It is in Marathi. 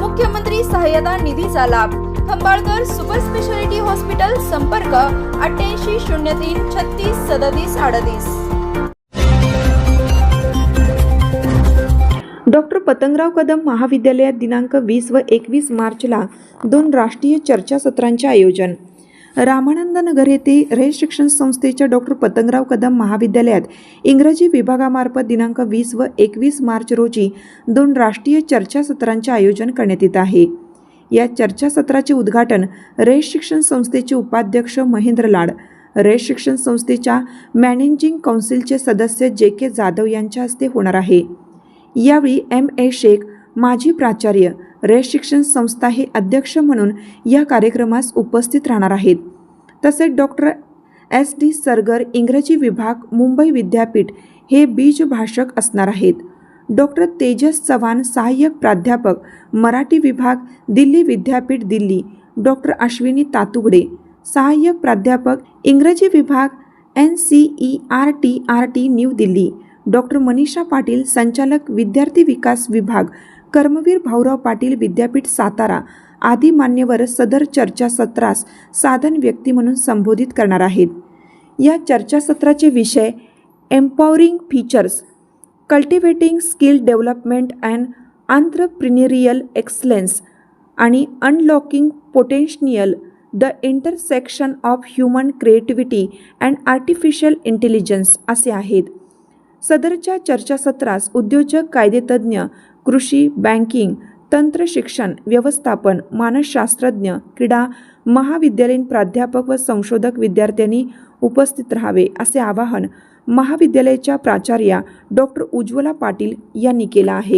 मुख्यमंत्री सहाय्यता निधीचा लाभ. खंबाळकर सुपर स्पेशालिटी हॉस्पिटल संपर्क अठ्ठ्याऐंशी शून्य तीन छत्तीस सदतीस अडतीस. डॉक्टर पतंगराव कदम महाविद्यालयात दिनांक वीस व एकवीस मार्चला दोन राष्ट्रीय चर्चासत्रांचे आयोजन. रामानंद नगर येथे रे शिक्षण संस्थेच्या डॉक्टर पतंगराव कदम महाविद्यालयात इंग्रजी विभागामार्फत दिनांक वीस व एकवीस मार्च रोजी दोन राष्ट्रीय चर्चासत्रांचे आयोजन करण्यात येत आहे. या चर्चासत्राचे उद्घाटन रे शिक्षण संस्थेचे उपाध्यक्ष महेंद्र लाड रे शिक्षण संस्थेच्या मॅनेजिंग कौन्सिलचे सदस्य जे के जाधव यांच्या हस्ते होणार आहे. यावेळी एम ए शेख माजी प्राचार्य रयत शिक्षण संस्था हे अध्यक्ष म्हणून या कार्यक्रमास उपस्थित राहणार आहेत. तसेच डॉक्टर एस. डी. सरगर इंग्रजी विभाग मुंबई विद्यापीठ हे बीज भाषक असणार आहेत. डॉक्टर तेजस चव्हाण सहाय्यक प्राध्यापक मराठी विभाग दिल्ली विद्यापीठ दिल्ली. डॉक्टर अश्विनी तातुगडे सहाय्यक प्राध्यापक इंग्रजी विभाग N C E R T R T New Delhi. Doctor Manisha Patil संचालक विद्यार्थी विकास विभाग कर्मवीर भाऊराव पाटील विद्यापीठ सातारा आदी मान्यवर सदर चर्चासत्रास साधन व्यक्ती म्हणून संबोधित करणार आहेत. या चर्चासत्राचे विषय empowering features cultivating skill development and entrepreneurial excellence आणि unlocking potential the intersection of human creativity and artificial intelligence असे आहेत. सदरच्या चर्चासत्रास उद्योजक कायदेतज्ञ कृषी बँकिंग तंत्र शिक्षण व्यवस्थापन मानसशास्त्रज्ञ क्रीडा महाविद्यालयीन प्राध्यापक व संशोधक विद्यार्थ्यांनी उपस्थित राहावे असे आवाहन महाविद्यालयाच्या प्राचार्या डॉक्टर उज्ज्वला पाटील यांनी केलं आहे.